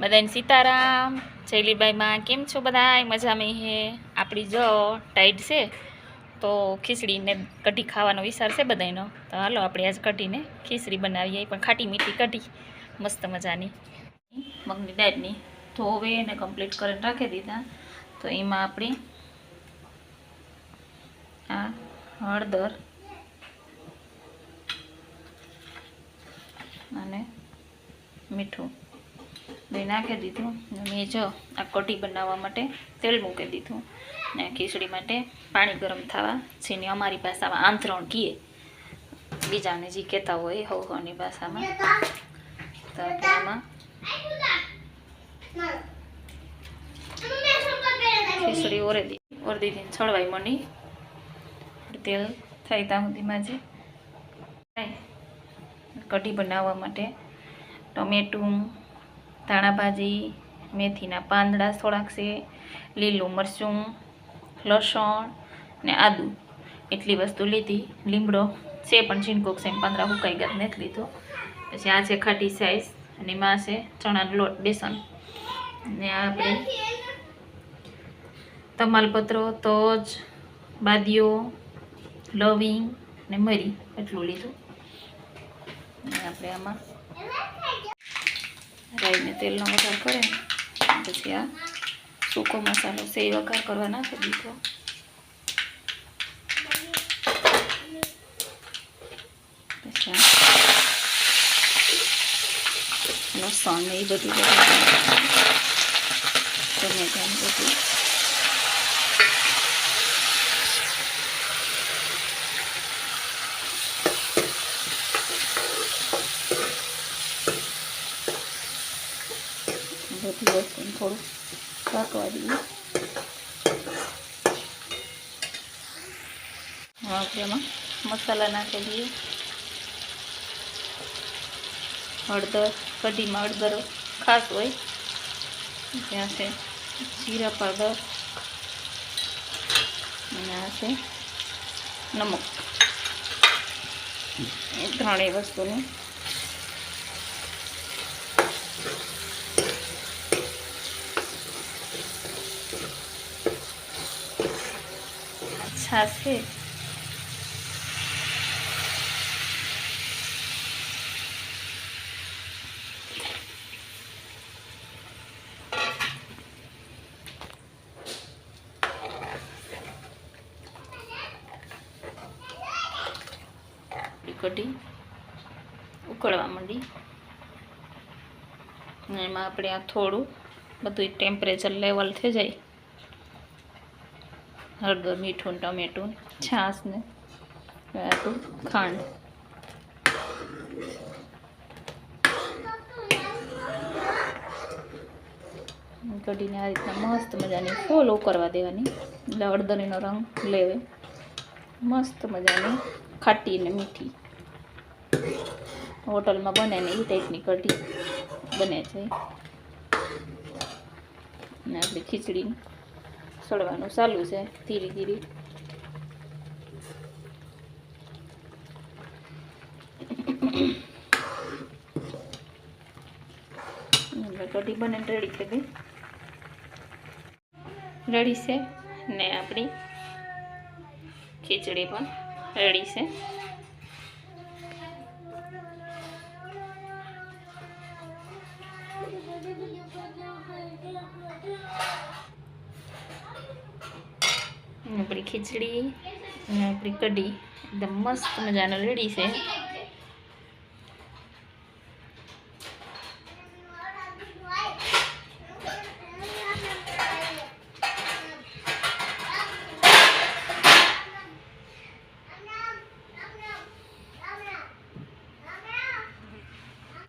બધાને સીતારામ. જયલીબાઈમાં કેમ છો બધા મજામાં હે? આપણી જો ટાઈટ છે, તો ખીચડીને કઢી ખાવાનો વિચાર છે બધાનો તો હાલો આપણે આજ કઢીને ખીચડી બનાવીએ. પણ ખાટી મીઠી કઢી. મસ્ત મજાની. મગની દાળની ધોવે અને કમ્પ્લીટ કરીને રાખી દીધા. તો એમાં આપણે આ હળદર અને મીઠું બે નાખી દીધું. મેં જો આ કઢી બનાવવા માટે તેલ મૂકી દીધું. ને ખીચડી માટે પાણી ગરમ થવા જેને અમારી ભાષામાં આંતરણ કીએ બીજાને જે કહેતા હોય હવ હોની ભાષામાં. તો એમાં ખીચડી ઓરે દી, ઓરી દીધી છળવાઈ મળી તેલ થાય ત્યાં સુધીમાં જે. કઢી બનાવવા માટે ટમેટું ધાણાભાજી મેથીના પાંદડા થોડાક લીલું મરચું, લસણ ને આદુ. એટલી વસ્તુ લીધી. લીમડો છે પણ ઝીણકોક છે પાંદડા હુકાઈ ગયા નથી લીધો. પછી આ છે ખાટી સાઈઝ અને એમાં છે ચણાનો લોટ, બેસન. ને આપણે તમાલપત્રો, તજ બાદીઓ લવિંગ ને મરી. એટલું લીધું. આપણે આમાં રાઈને તેલનો વઘાર કરે ને પછી આ સૂકો મસાલો છે એ વઘાર કરવા નાખી દીધો પછી આ લસણ ને એ બધું બધું ટમેટા ને બધું બધી વસ્તુને થોડું પાકવા દઈએ હવે આપણે એમાં મસાલા નાખી દઈએ હળદર કઢીમાં હળદર ખાસ હોય ત્યાં છે જીરા પાવડર અને આ છે નમક એ ત્રણેય વસ્તુનું છાશ કઢી ઉકળવા માંડી. એમાં આપણે આ થોડું બધું ટેમ્પરેચર લેવલ થઈ જાય. હળદર, મીઠું ટમેટું છાશ ને ખાંડ. કઢીને આ રીતના મસ્ત મજાની ફૂલ ઉકળવા દેવાની. એટલે હળદરીનો રંગ લેવે. મસ્ત મજાની ખાટી ને મીઠી. હોટલમાં બને ને એ ટાઈપની કઢી બને છે. અને આપણી ખીચડી સળવાનું ચાલુ છે ધીરે ધીરે કઢી બને રેડી થઈ રેડી છે ને આપણી ખીચડી પણ રેડી છે આપણી ખીચડી અને આપણી કઢી. એકદમ મસ્ત મજાનો રેડી છે.